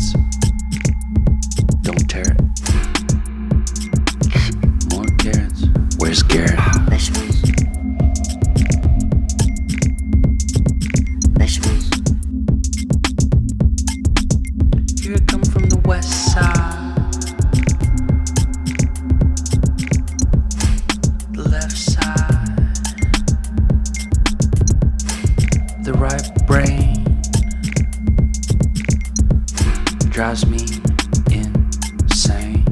carrots. Don't tear it. More carrots. Where's Garrett? Vegetables. Vegetables. Here I come from the west side. The left side. The right brain drives me insane.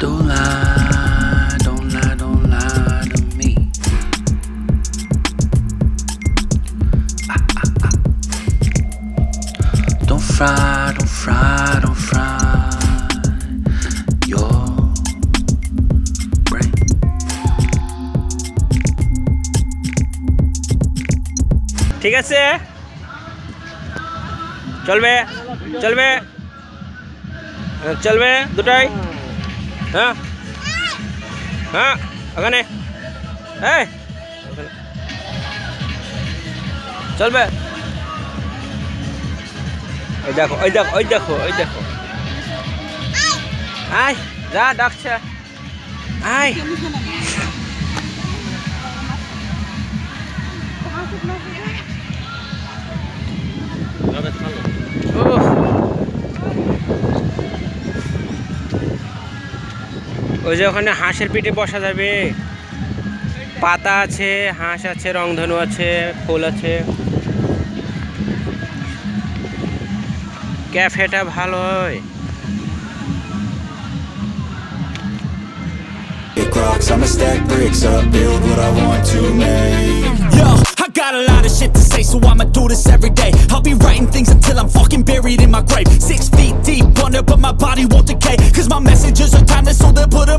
Don't lie, don't lie, don't lie to me. Don't fry, don't fry, don't fry your brain. ঠিক আছে চলবে চলবে। হ্যাঁ, চলবে দুটাই। হ্যাঁ হ্যাঁ ওখানে। এই চলবে। ওই দেখো ওই দেখো ওই দেখো ওই দেখো। আয় যা ডাকছে। আয়। উফ। ওই যে ওখানে হাঁসের পিঠে বসা যাবে পাতা আছে হাঁস আছে রংধনু আছে ফুল আছে ক্যাফেটা ভালো হয় Big I'ma stack bricks up, build what I want to make. Yo, I got a lot of shit to say, so I'ma do this every day. I'll be writing things until I'm fucking buried in my grave. Six feet deep under, but my body won't decay. Cause my messages are timeless, so they'll put them